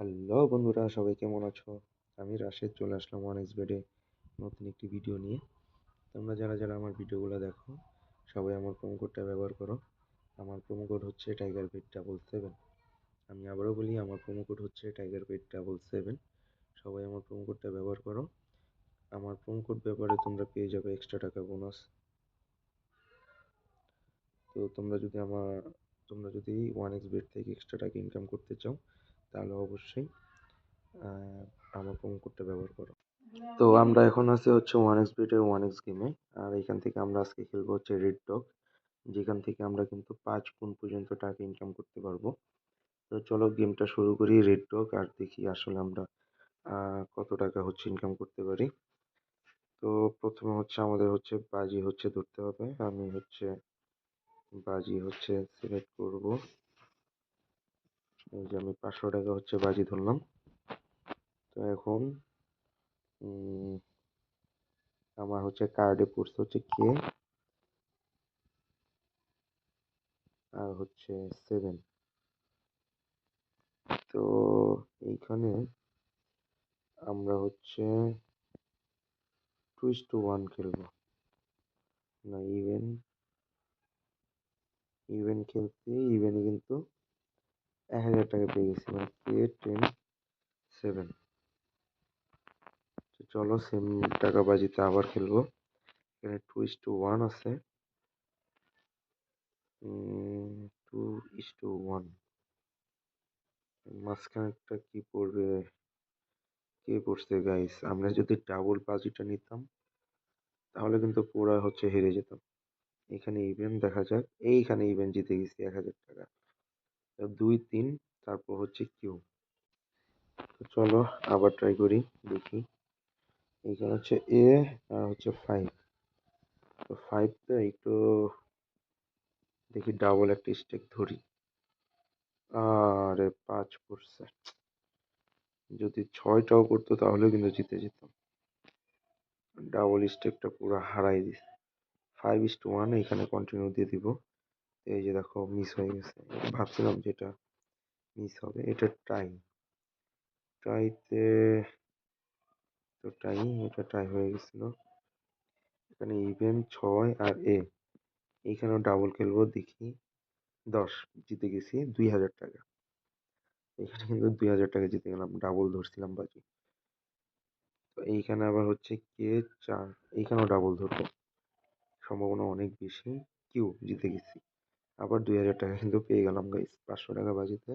Hello বন্ধুরা, সবাই কেমন আছো? আমি রাশেদ, চলে আসলাম ওয়ান এক্স বেডে নতুন একটি ভিডিও নিয়ে। তোমরা যারা যারা আমার ভিডিওগুলো দেখো, সবাই আমার প্রোমো কোডটা ব্যবহার করো। আমার প্রোমো কোড হচ্ছে টাইগার বেড ডাবল সেভেন আমি আবারও বলি, আমার প্রোমো কোড হচ্ছে টাইগার বেড ডাবল সেভেন সবাই আমার প্রোমো কোডটা ব্যবহার করো। আমার প্রোমো কোড ব্যবহারে তোমরা পেয়ে যাবে এক্সট্রা টাকা বোনাস তো তোমরা যদি আমার, তোমরা যদি ওয়ান এক্স বেড থেকে এক্সট্রা টাকা ইনকাম করতে চাও তাহলে অবশ্যই আমার প্রোমো কোডটা ব্যবহার করো। তো আমরা এখন আছি হচ্ছে ওয়ান এক্স বেটের ওয়ান এক্স গেমে আর এখান থেকে আমরা আজকে খেলব হচ্ছে রেড ডগ যেখান থেকে আমরা কিন্তু পাঁচ গুণ পর্যন্ত টাকা ইনকাম করতে পারব। তো চলো গেমটা শুরু করি রেড ডগ আর দেখি আসলে আমরা কত টাকা হচ্ছে ইনকাম করতে পারি। তো প্রথমে হচ্ছে আমাদের হচ্ছে বাজি হচ্ছে ধরতে হবে। আমি হচ্ছে বাজি হচ্ছে সিলেক্ট করব। এই যে আমি পাঁচশো টাকা হচ্ছে বাজি ধরলাম। তো এখন আমার হচ্ছে কার্ডে পড়ছে হচ্ছে কে আর হচ্ছে সেভেন তো এইখানে আমরা হচ্ছে টুইস্ট টু ওয়ান খেলব। না ইভেন ইভেন খেলতে ইভেনে কিন্তু এক হাজার টাকা পেয়ে গেছি মানে কে টেন সেভেন চলো সেম টাকা বাজিতে আবার খেলব। এখানে টু ইস টু ওয়ান আছে। টু ইস টু ওয়ান মাঝখানেরটা কি পড়বে? কে পড়ছে গাইস আমরা যদি ডাবল বাজিটা নিতাম, তাহলে কিন্তু পুরা হচ্ছে হেরে যেতাম। এখানে ইভেন্ট দেখা যাক। এইখানে ইভেন্ট জিতে গেছি এক হাজার টাকা। দুই, তিন, তারপর হচ্ছে কিউ। তো চলো আবার ট্রাই করি, দেখি। এখানে হচ্ছে এ আর হচ্ছে ফাইভ তো ফাইভটা একটু দেখি ডাবল একটা স্টেক ধরি। আরে, পাঁচ পড়ছে যদি ছয়টাও করতো তাহলেও কিন্তু জিতে যেতাম। ডাবল স্টেকটা পুরো হারাই দিছে। ফাইভ ইস টু ওয়ান এখানে কন্টিনিউ দিয়ে দিব। এই যে দেখো মিস হয়ে গেছে। ভাবছিলাম যেটা মিস হবে। এটা টাই টাইতে তো টাই এটা টাই হয়ে গেছিল। এখানে ইভেন ছয় আর এ এইখানেও ডাবল খেলব, দেখি। দশ, জিতে গেছি দুই হাজার টাকা। এখানে কিন্তু দুই হাজার টাকা জিতে গেলাম ডাবল ধরছিলাম বাজি। তো এইখানে আবার হচ্ছে কে চার, এইখানেও ডাবল ধরবো। সম্ভাবনা অনেক বেশি। কিউ জিতে গেছি। আবার দুই হাজার টাকা কিন্তু পেয়ে গেলাম গাইস পাঁচশো টাকা বাজিতে।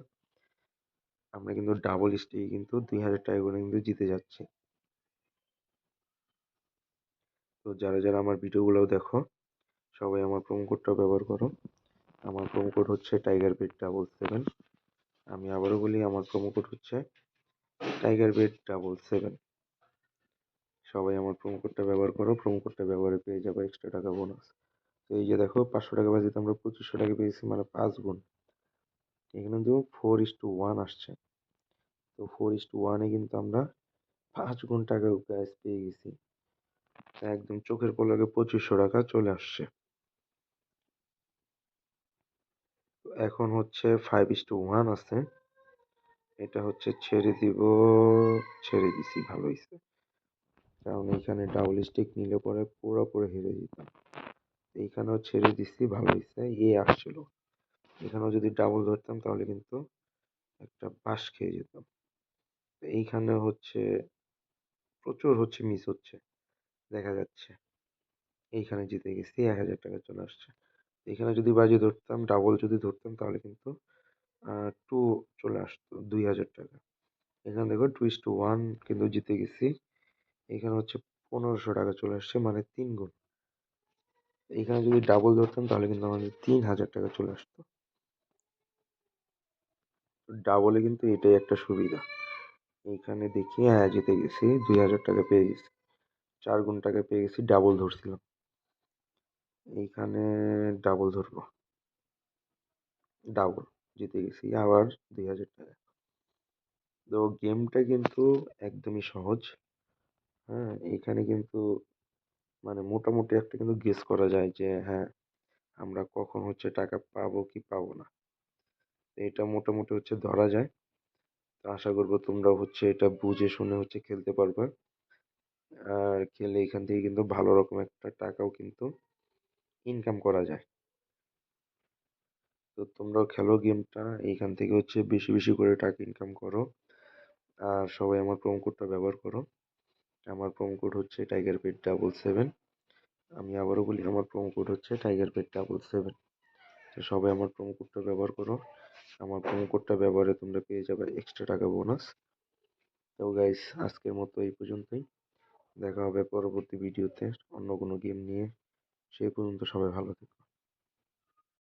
আমরা কিন্তু ডাবল স্টেকে কিন্তু দুই হাজার টাকা করে কিন্তু জিতে যাচ্ছি। তো যারা যারা আমার ভিডিওগুলো দেখো, সবাই আমার প্রোমো কোডটা ব্যবহার করো। আমার প্রোমো কোড হচ্ছে টাইগার বেড ডাবল সেভেন আমি আবারও বলি, আমার প্রোমো কোড হচ্ছে টাইগার বেড ডাবল সেভেন সবাই আমার প্রোমো কোডটা ব্যবহার করো প্রোমো কোডটা ব্যবহারে পেয়ে যাব এক্সট্রা টাকা বোনাস তো এই যে দেখো পাঁচশো টাকা বাজিতে আমরা পঁচিশশো টাকা পেয়েছি মানে পাঁচ গুণ। এখানে কিন্তু ফোর ইস টু ওয়ান আসছে। তো ফোর ইস টু ওয়ানে কিন্তু আমরা পাঁচ গুণ টাকা গ্যাস পেয়ে গেছি। একদম চোখের পলকে পঁচিশশো টাকা চলে আসছে। এখন হচ্ছে ফাইভ ইস টু ওয়ান আছে। এটা হচ্ছে ছেড়ে দিব, ছেড়ে দিছি, ভালো হয়েছে কারণ এখানে ডাবল স্টিক নিলে পরে পুরোপুরি হেরে যেতাম। এইখানেও ছেড়ে দিছি ভালো হয়েছে এ আসছিল। এখানেও যদি ডাবল ধরতাম তাহলে কিন্তু একটা বাস খেয়ে যেতাম। এইখানে হচ্ছে প্রচুর হচ্ছে মিস হচ্ছে, দেখা যাচ্ছে। এইখানে জিতে গেছি, এক হাজার টাকা চলে আসছে। এখানে যদি বাজি ধরতাম ডাবল যদি ধরতাম তাহলে কিন্তু টু চলে আসতো, দুই হাজার টাকা। এখানে দেখো টু ইস টু ওয়ান কিন্তু জিতে গেছি। এখানে হচ্ছে পনেরোশো টাকা চলে আসছে মানে তিন গুণ। এখানে যদি ডাবল ধরতাম, তাহলে কিন্তু আমাদের তিন হাজার টাকা চলে আসতো। ডাবলে কিন্তু এটাই একটা সুবিধা। এইখানে দেখি হ্যাঁ জিতে গেছি, দুই হাজার টাকা পেয়ে গেছি। চার গুণ টাকা পেয়ে গেছি ডাবল ধরছিলাম। এইখানে ডাবল ধরবো। ডাবল জিতে গেছি, আবার দুই হাজার টাকা। তো গেমটা কিন্তু একদমই সহজ। হ্যাঁ এখানে কিন্তু মানে মোটামুটি একটা কিন্তু গেস করা যায় যে হ্যাঁ আমরা কখন হচ্ছে টাকা পাবো কি পাবো না। এটা মোটামুটি হচ্ছে ধরা যায়। তো আশা করব তোমরাও হচ্ছে এটা বুঝে শুনে হচ্ছে খেলতে পারবা। আর খেলে এখান থেকে কিন্তু ভালো রকম একটা টাকাও কিন্তু ইনকাম করা যায়। তো তোমরাও খেলো গেমটা এইখান থেকে হচ্ছে বেশি বেশি করে টাকা ইনকাম করো। আর সবাই আমার প্রোমো কোডটা ব্যবহার করো। আমার প্রোমো কোড হচ্ছে টাইগার পেট ডাবল সেভেন আমি আবারও বলি, আমার প্রোমো কোড হচ্ছে টাইগার পেট ডাবল সেভেন তো সবাই আমার প্রোমো কোডটা ব্যবহার করো। আমার প্রোমো কোডটা ব্যবহারে তোমরা পেয়ে যাবে এক্সট্রা টাকা বোনাস তো গাইস আজকের মতো এই পর্যন্তই। দেখা হবে পরবর্তী ভিডিওতে অন্য কোনো গেম নিয়ে। সেই পর্যন্ত সবাই ভালো থেকো।